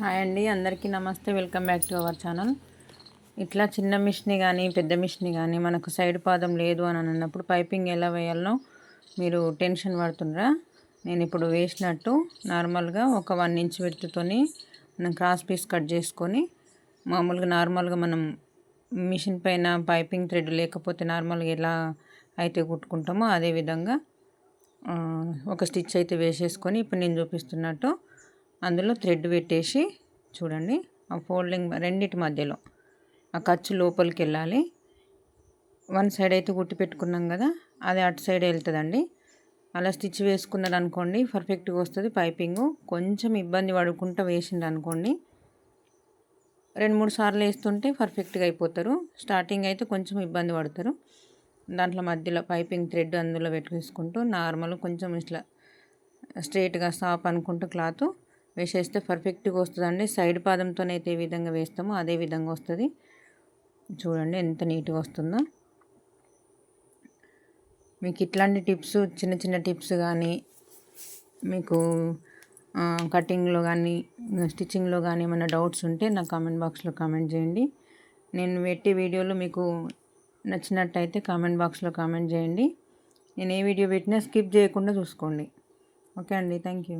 Hi అండి అందరికీ నమస్తే. Welcome back to our channel. ఇట్లా చిన్న మిషన్ని కానీ పెద్ద మిషన్ని కానీ మనకు సైడ్ పాదం లేదు అని అన్నప్పుడు పైపింగ్ ఎలా వేయాలనో మీరు టెన్షన్ పడుతుండ్రా? నేను ఇప్పుడు వేసినట్టు నార్మల్గా ఒక వన్ ఇంచ్ విడుతుతోని మనం క్రాస్ పీస్ కట్ చేసుకొని మామూలుగా నార్మల్గా మనం మిషన్ పైన పైపింగ్ థ్రెడ్ లేకపోతే నార్మల్గా ఎలా అయితే కుట్టుకుంటామో అదే విధంగా ఒక స్టిచ్ అయితే వేసేసుకొని ఇప్పుడు నేను చూపిస్తున్నట్టు అందులో థ్రెడ్ పెట్టేసి చూడండి ఆ ఫోల్డింగ్ రెండిటి మధ్యలో. ఆ ఖర్చు లోపలికి వెళ్ళాలి. వన్ సైడ్ అయితే కుట్టి పెట్టుకున్నాం కదా అది అటు సైడ్ వెళ్తుందండి. అలా స్టిచ్ వేసుకున్నారు అనుకోండి పర్ఫెక్ట్గా వస్తుంది. పైపింగు కొంచెం ఇబ్బంది పడుకుంటూ వేసిండు అనుకోండి రెండు మూడు సార్లు వేస్తుంటే పర్ఫెక్ట్గా అయిపోతారు. స్టార్టింగ్ అయితే కొంచెం ఇబ్బంది పడతారు. దాంట్లో మధ్యలో పైపింగ్ థ్రెడ్ అందులో పెట్టేసుకుంటూ నార్మల్ కొంచెం ఇట్లా స్ట్రేట్గా సాప్ అనుకుంటూ క్లాత్ వేసేస్తే పర్ఫెక్ట్గా వస్తుందండి. సైడ్ పాదంతోనైతే ఏ విధంగా వేస్తామో అదే విధంగా వస్తుంది. చూడండి ఎంత నీట్గా వస్తుందో. మీకు ఇట్లాంటి టిప్స్ చిన్న చిన్న టిప్స్ కానీ మీకు కటింగ్లో కానీ స్టిచ్చింగ్లో కానీ ఏమైనా డౌట్స్ ఉంటే నా కామెంట్ బాక్స్లో కామెంట్ చేయండి. నేను పెట్టే వీడియోలు మీకు నచ్చినట్టయితే కామెంట్ బాక్స్లో కామెంట్ చేయండి. నేను ఏ వీడియో పెట్టినా స్కిప్ చేయకుండా చూసుకోండి. ఓకే అండి థ్యాంక్ యూ